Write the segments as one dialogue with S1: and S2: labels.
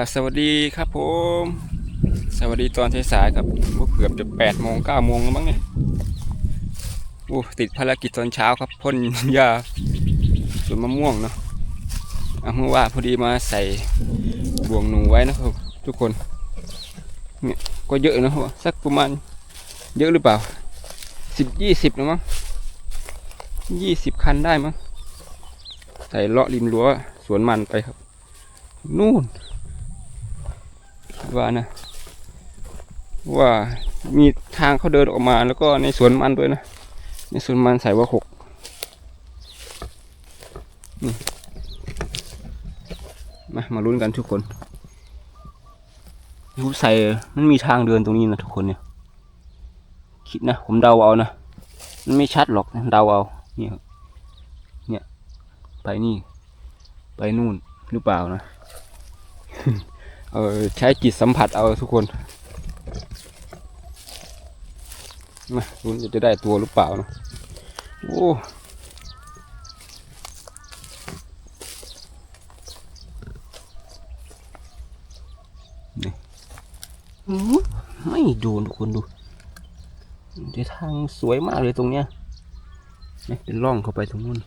S1: ับสวัสดีครับผม สวัสดีตอนสายๆครับว่าเกือบจะแปดโมงเก้าโมงแล้วมั้งเนี่ยโอ้ติดภารกิจตอนเช้าครับพ่นยาสวนมะม่วงเนาะเอาเมื่อว่าพอดีมาใส่บ่วงหนูไว้นะครับทุกคนเนี่ยก็เยอะนะสักประมาณเยอะหรือเปล่าสิบยี่สิบนะมั้งยี่สิบคันได้มั้งใส่เลาะริมรั้วสวนมันไปครับ นู่น ว่านะ ว่ามีทางเขาเดินออกมาแล้วก็ในสวนมันด้วยนะ ในสวนมันใส่ว่าหกนี่มามาลุ้นกันทุกคนยูใส่มันมีทางเดินตรงนี้นะทุกคนเนี่ย คิดนะ ผมเดาเอานะ มันไม่ชัดหรอกเดาเอาเนี่ยเนี่ย ไปนี่ ไปนู่นหรือเปล่านะ เออใช้จิตสัมผัสเอาทุกคนมาลุ้นจะได้ตัวหรือเปล่านะโอ้นี่อื้อไม่โดนทุกคนดูเดี๋ยวทางสวยมากเลยตรงเนี้ยนี่เป็นร่องเข้าไปตรงนู้น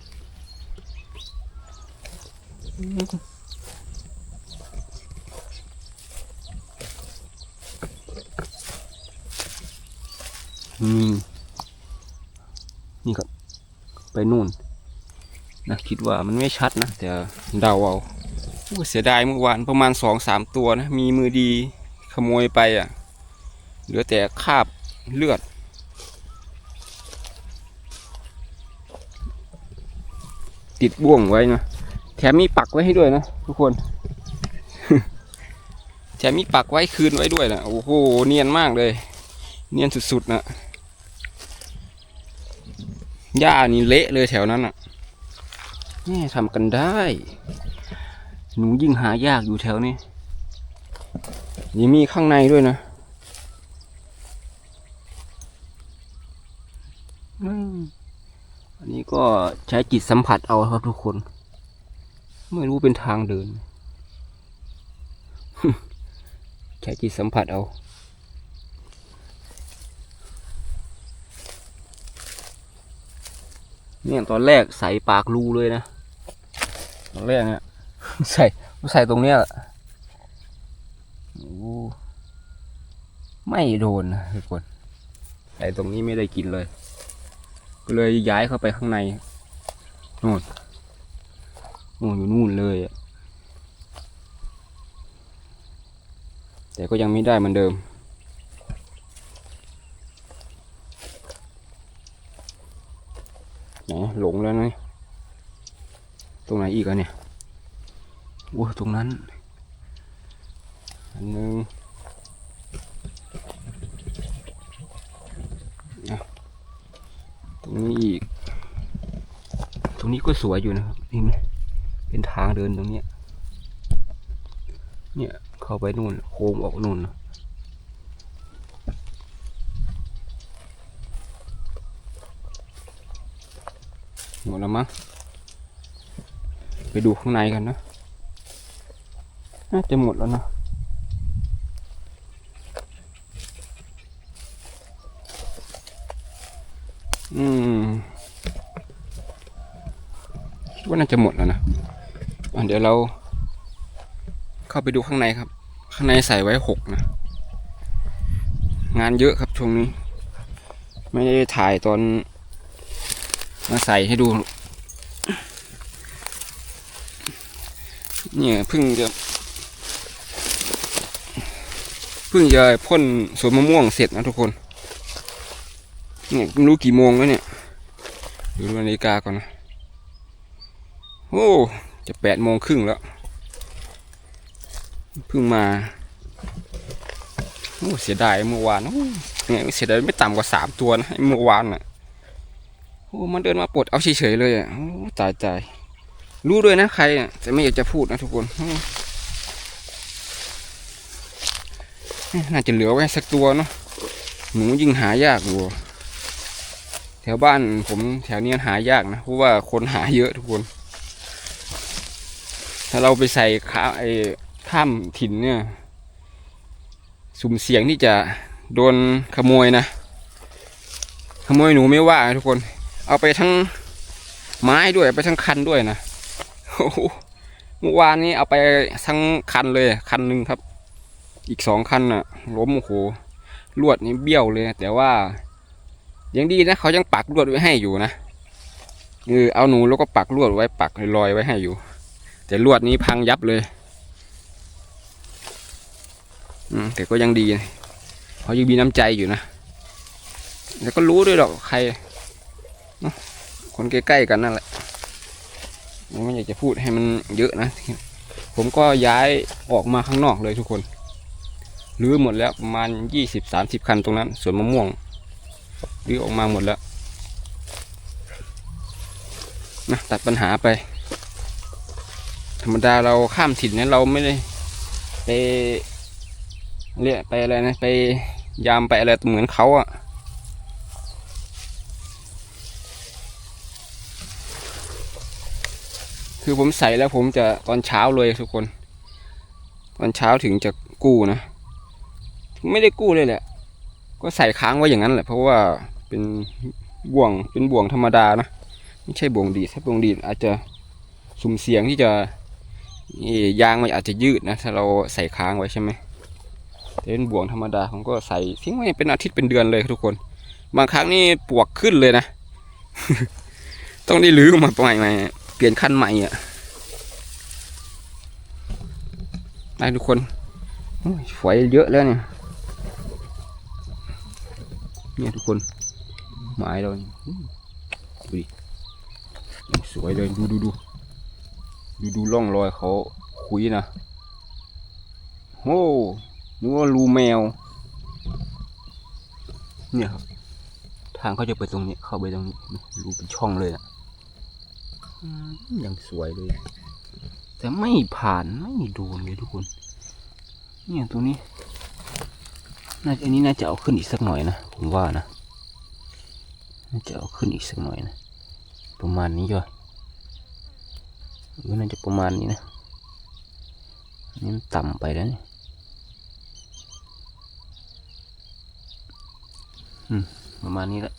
S1: นี่ครับ ไปนู่น นะคิดว่ามันไม่ชัดนะ แต่เดาเอาเสียดายเมื่อวานประมาณสองสามตัวนะ มีมือดีขโมยไปอะ เหลือแต่คราบเลือด ติดบ่วงไว้นะ แถมมีปักไว้ให้ด้วยนะทุกคน แถมมีปักไว้คืนไว้ด้วยนะ โอ้โห เนียนมากเลย เนียนสุดๆนะ หญ้านี่เละเลยแถวนั้นอะนี่ทำกันได้ หนูยิ่งหายากอยู่แถวนี้ยังมีข้างในด้วยนะอันนี้ก็ใช้จิตสัมผัสเอาครับทุกคน ไม่รู้เป็นทางเดิน ใช้จิตสัมผัสเอา เนี่ยตอนแรกใส่ปากรูเลยนะตอนแรกเนี่ยใส่ใส่ตรงเนี้ยโอ้ไม่โดนนะทุกคนใส่ตรงนี้ไม่ได้กินเลย ก็เลยย้ายเข้าไปข้างในนู่นนู่นอยู่นู่นเลยแต่ก็ยังไม่ได้เหมือนเดิม ไหนหลงแล้วนะตรงไหนอีกอะเนี่ยโอ้ตรงนั้นอันหนึงอะตรงนี้อีก ตรงนี้ก็สวยอยู่นะครับนี่ไหมเป็นทางเดินตรงเนี้ยเนี่ยเข้าไปนู่นโค้งออกนู่นนะ หมดแล้วมั้งไปดูข้างในกันนะน่าจะหมดแล้วนะอืมคิดว่าน่าจะหมดแล้วนะอะเดี๋ยวเราเข้าไปดูข้างในครับ ข้างในใส่ไว้หกนะ งานเยอะครับช่วงนี้ ไม่ได้ถ่ายตอน มาใส่ให้ดู เนี่ยพิ่งจะพิ่งจะพ่นสวนมะม่วงเสร็จนะทุกคนเนี่ยไม่รู้กี่โมงแล้วเนี่ย ดูนาฬิกาก่อนนะ โอ้ จะแปดโมงครึ่งแล้ว เพิ่งมา โอ้ เสียดายเมื่อวานโอ้เนี่ยเสียดายไม่ต่ำกว่าสามตัวนะเมื่อวานน่ะ โอ้มันเดินมาปลดเอาเฉยๆเลยอะตายตายรู้ด้วยนะใครอะแต่ไม่อยากจะพูดนะทุกคนน่าจะเหลือไว้สักตัวเนาะหนูยิ่งหายากอยู่แถวบ้านผมแถวนี้หายากนะเพราะว่าคนหาเยอะทุกคน ถ้าเราไปใส่ขาไอ้ข้ามถิ่นเนี่ย สุ่มเสี่ยงที่จะโดนขโมยนะ ขโมยหนูไม่ว่าทุกคน เอาไปทั้งไม้ด้วยไปทั้งคันด้วยนะโอ้โหเมื่อวานนี้เอาไปทั้งคันเลยคันหนึ่งครับ อีกสองคันน่ะ ล้มโอ้โหลวดนี่เบี้ยวเลย แต่ว่า ยังดีนะเขายังปักลวดไว้ให้อยู่นะเออเอาหนูแล้วก็ปักลวดไว้ปักลอยไว้ให้อยู่ แต่ลวดนี้พังยับเลย อืมแต่ก็ยังดีนะเขายังมีน้ำใจอยู่นะแล้วก็รู้ด้วยหรอกใคร คนใกล้ๆกันนั่นแหละผมไม่อยากจะพูดให้มันเยอะนะ ผมก็ย้ายออกมาข้างนอกเลยทุกคนรื้อหมดแล้วประมาณยี่สิบสามสิบคันตรงนั้นสวนมะม่วงรื้อออกมาหมดแล้วนะตัดปัญหาไป ธรรมดาเราข้ามถิ่นเนี่ยเราไม่ได้ไปเรียกไปอะไรนะไปยามไปอะไรเหมือนเขาอะ คือผมใส่แล้วผมจะตอนเช้าเลยทุกคน ตอนเช้าถึงจะกู้นะ ไม่ได้กู้เลยแหละ ก็ใส่ค้างไว้อย่างนั้นแหละ เพราะว่าเป็นบ่วงเป็นบ่วงธรรมดานะ ไม่ใช่บ่วงดีถ้าบ่วงดีอาจจะสุ่มเสี่ยงที่จะนี่ยางมันอาจจะยืดนะ ถ้าเราใส่ค้างไว้ใช่ไหมแต่เป็นบ่วงธรรมดาผมก็ใส่ทิ้งไว้เป็นอาทิตย์เป็นเดือนเลยทุกคน บางครั้งนี่ปวกขึ้นเลยนะ ต้องได้รื้อมาใหม่ใหม่ เปลี่ยนขั้นใหม่อะได้ทุกคนฝอยเยอะแล้วเนี่ยเนี่ยทุกคนหมายเราดูดิสวยเลยดูดูดูดูดูร่องรอยเขาคุยนะโอ้นึกว่ารูแมว เนี่ยครับ ทางเขาจะไปตรงนี้ เข้าไปตรงนี้รูเป็นช่องเลยอะ อืมยังสวยเลย แต่ไม่ผ่านไม่โดนเลยทุกคน เนี่ยตรงนี้ น่าจะนี้น่าจะเอาขึ้นอีกสักหน่อยนะผมว่านะ น่าจะเอาขึ้นอีกสักหน่อยนะ ประมาณนี้ก็เออน่าจะประมาณนี้นะนี่มันต่ำไปแล้วนี่ประมาณนี้แหละ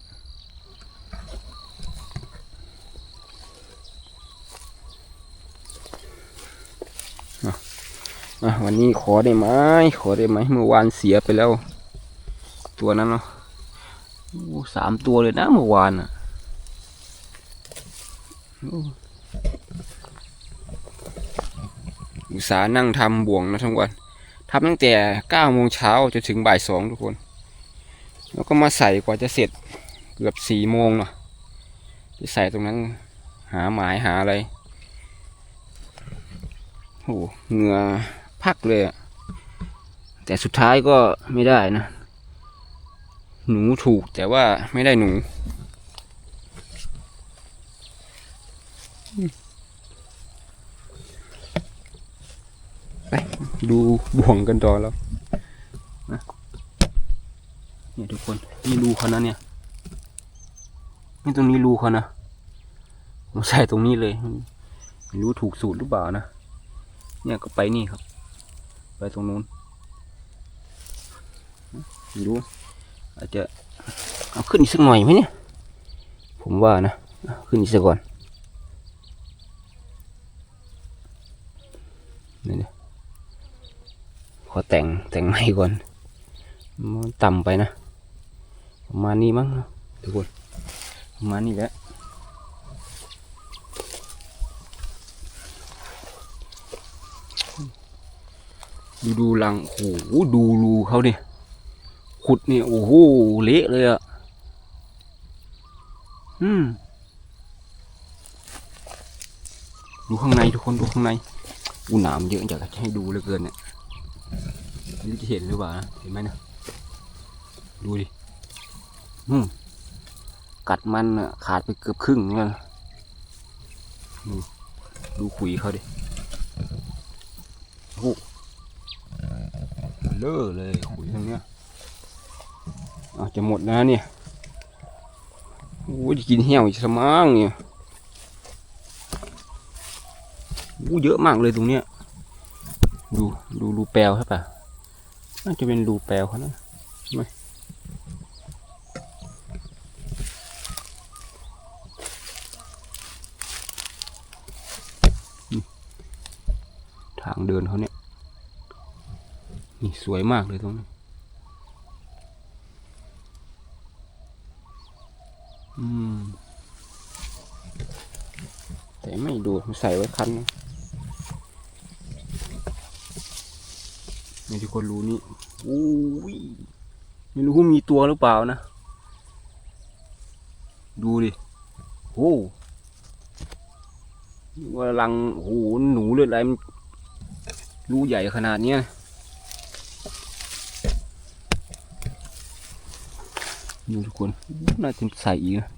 S1: วันนี้ขอได้ไหมขอได้ไหมเมื่อวานเสียไปแล้ว ตัวนั้นเนาะสามตัวเลยนะเมื่อวานอะอุตสาห์นั่งทำบ่วงนะทั้งวันทำตั้งแต่เก้าโมงเช้าจนถึงบ่ายสองทุกคน แล้วก็มาใส่กว่าจะเสร็จเกือบสี่โมงเนาะจะใส่ตรงนั้น หาหมายหาอะไรโอ้โหเหงื่อ พักเลยอะแต่สุดท้ายก็ไม่ได้นะ หนูถูกแต่ว่าไม่ได้หนู ไปดูบ่วงกันต่อแล้วนะเนี่ยทุกคนนี่รูเขานะเนี่ยนี่ตรงนี้รูเขานะผมใส่ตรงนี้เลย ไม่รู้ถูกสูตรหรือเปล่านะ เนี่ยก็ไปนี่ครับ ตรงนู้นไม่รู้อาจจะเอาขึ้นอีกสักหน่อยไหมเนี่ย ผมว่านะ ขึ้นอีกสักก่อนนี่เนี่ยขอแต่งแต่งใหม่ก่อน มันต่ำไปนะ ประมาณนี้มั้งทุกคนประมาณนี้แหละ ดูดูรังโอ้โหดูรูเขาดิขุดนี่โอ้โหเละเลยอะอืมดูข้างในทุกคนดูข้างในอูหนามเยอะอยากจะให้ดูเหลือเกินเนี่ยไม่รู้จะเห็นหรือเปล่านะเห็นไหมนะดูดิอืมกัดมันอะขาดไปเกือบครึ่งเหมือนกันดูดูขุยเขาดิโอ้ เลอะเลยขุยตรงเนี้ยอาจจะหมดนะเนี่ยโอ้ยกินเหี่ยวอีกสมังเนี่ยโอ้เยอะมากเลยตรงเนี้ย ดูดูรูแปลวใช่ปะน่าจะเป็นรูแปลวเขานะใช่ไหมนี่ทางเดินเขาเนี่ย นี่สวยมากเลยตรงนี้อืม แต่ไม่ดูดมันใส่ไว้คันนะนี่ที่คนรู้นี่อู้ยไม่รู้ว่ามีตัวหรือเปล่านะ ดูดิโอ้ว่ารังโอ้หหนูเลยอะไรมันรูใหญ่ขนาดเนี้ย ดูทุกคนน่าจะใส่อีกนะ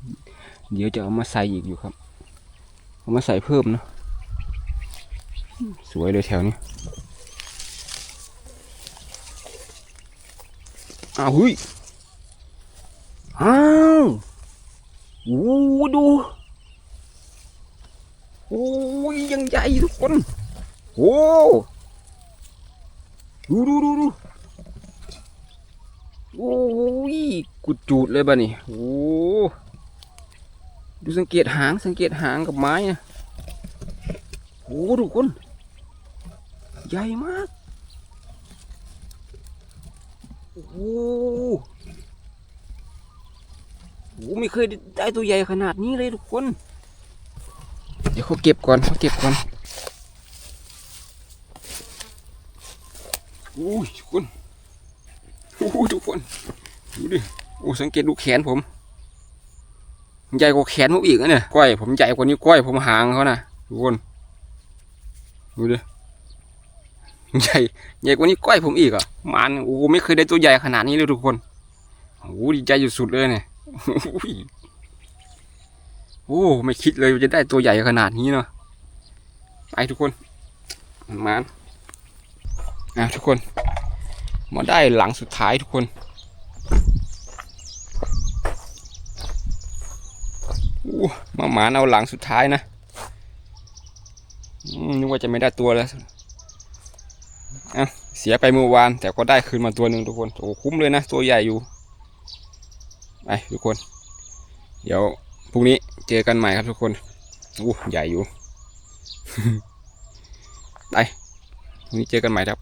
S1: เดี๋ยวจะเอามาใส่อีกอยู่ครับ เอามาใส่เพิ่มนะสวยเลยแถวนี้อ้าวเฮ้ยอ้าวโอ้ดูโอ้ยยังใหญ่ทุกคนโอ้ดูดูดูดูโอ้ย กุดจูดเลยบ้านี่โอ้ดูสังเกตหางสังเกตหางกับไม้นะโอ้ทุกคน ใหญ่มาก โอ้โหโอ้ไม่เคยได้ตัวใหญ่ขนาดนี้เลยทุกคน เดี๋ยวเขาเก็บก่อนเขาเก็บก่อนโอ้ยทุกคนโอ้ทุกคน ดูดิ โอ้สังเกตดูแขนผม ใหญ่กว่าแขนผมอีกนะเนี่ยก้อยผมใหญ่กว่านี้วก้อยผมหางเขานะทุกคนดูดิใหญ่ใหญ่กว่านี้ก้อยผมอีกอะมันโอ้ไม่เคยได้ตัวใหญ่ขนาดนี้เลยทุกคนโอ้ดีใจอยู่สุดเลยเนี่ยโอ้โอ้ไม่คิดเลยว่าจะได้ตัวใหญ่ขนาดนี้เนาะไปทุกคนมันอะทุกคนมาได้หลังสุดท้ายทุกคน มาหมาเอาหลังสุดท้ายนะนึกว่าจะไม่ได้ตัวแล้วเสียไปเมื่อวาน แต่ก็ได้คืนมาตัวหนึ่งทุกคนโอ้คุ้มเลยนะ ตัวใหญ่อยู่ไปทุกคน เดี๋ยวพรุ่งนี้เจอกันใหม่ครับทุกคนอู้ใหญ่อยู่ไปพรุ่งนี้เจอกันใหม่ครับ